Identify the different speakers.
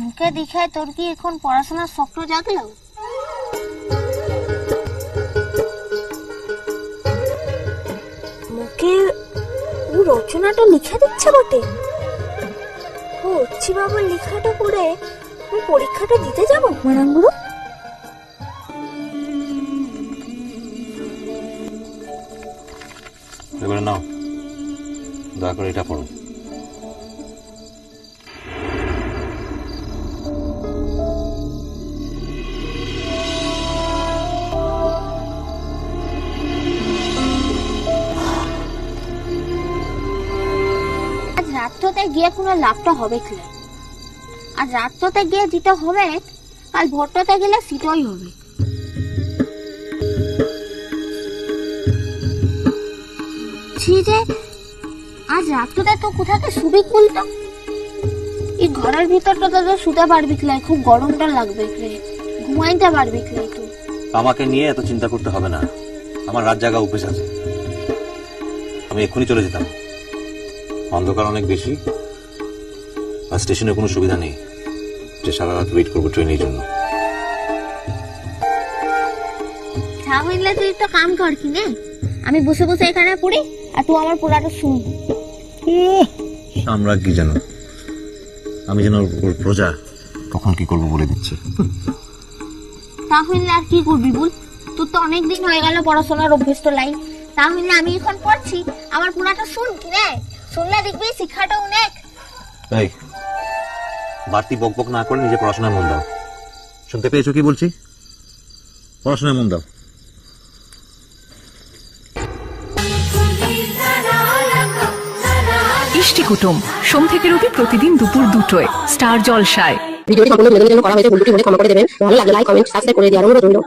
Speaker 1: মুখে দেখায় তোর কি এখন পড়াশোনার স্বপ্ন জাগলো? মুখে ও রচনাটা লিখে দিচ্ছে বটে। ও অচ্ছি বাবুর লেখাটা পড়ে আমি পরীক্ষাটা দিতে যাব? মারাঙ্গুরু
Speaker 2: এবারে নাও দয়া করে এটা পড়ো।
Speaker 1: রাত্রতে গিয়ে কোনো লাভটা হবে কি? আর রাত্রতে গিয়ে যেটা হবে, কাল ভোরটাতে গেলে সেটাই হবে। যে আজ রাত্রতে তো কোথাকে শুবি খুলতো এই ঘরের ভিতরটা তো শুতে পারবি কি লাই? খুব গরমটা লাগবে রে ঘুমাইতে পারবি কি লাই তুই
Speaker 2: আমাকে নিয়ে এত চিন্তা করতে হবে না। আমার রাত জাগা অভ্যেস আছে। আমি এক্ষুনি চলে যেতাম। অন্ধকার অনেক বেশি। আর স্টেশনে কোনো সুবিধা নেই। যে সারা রাত ওয়েট করব ট্রেনের জন্য।
Speaker 1: তাহলে তুই একটা কাম কর কি নে? আমি বসে বসে এখানে পড়ি আর তুই আমার পড়াটা শুন।
Speaker 2: সাম্রাজ্ঞী কি জানো? আমি যেন ওর- প্রজা কখন কি করব বলে দিচ্ছে।
Speaker 1: তাহলে আর কি করবি বল? তোর তো অনেক দিন হয়ে গেল পড়াশোনার অভ্যেস তো লাই তাহলে আমি এখন পড়ছি আমার পড়াটা শুন কি রে? শুনলে দেখবি শিক্ষাটা অনেক।
Speaker 2: এই বাড়তি বক বক না করে নিজে পড়াশোনায় মন দাও। শুনতে পেয়েছ কি বলছি? পড়াশোনায় মন দাও।
Speaker 3: ইষ্টি কুটুম সোম থেকে রবি প্রতিদিন দুপুর দুটোয় স্টার জলসায়।
Speaker 4: ভিডিওটি সম্পূর্ণ বিনোদনের জন্য করা হয়েছে ভুল ত্রুটি হলে ক্ষমা করে দেবেন। ভালো লাগলে লাইক কমেন্ট সাবস্ক্রাইব করে অনুরোধ রইল।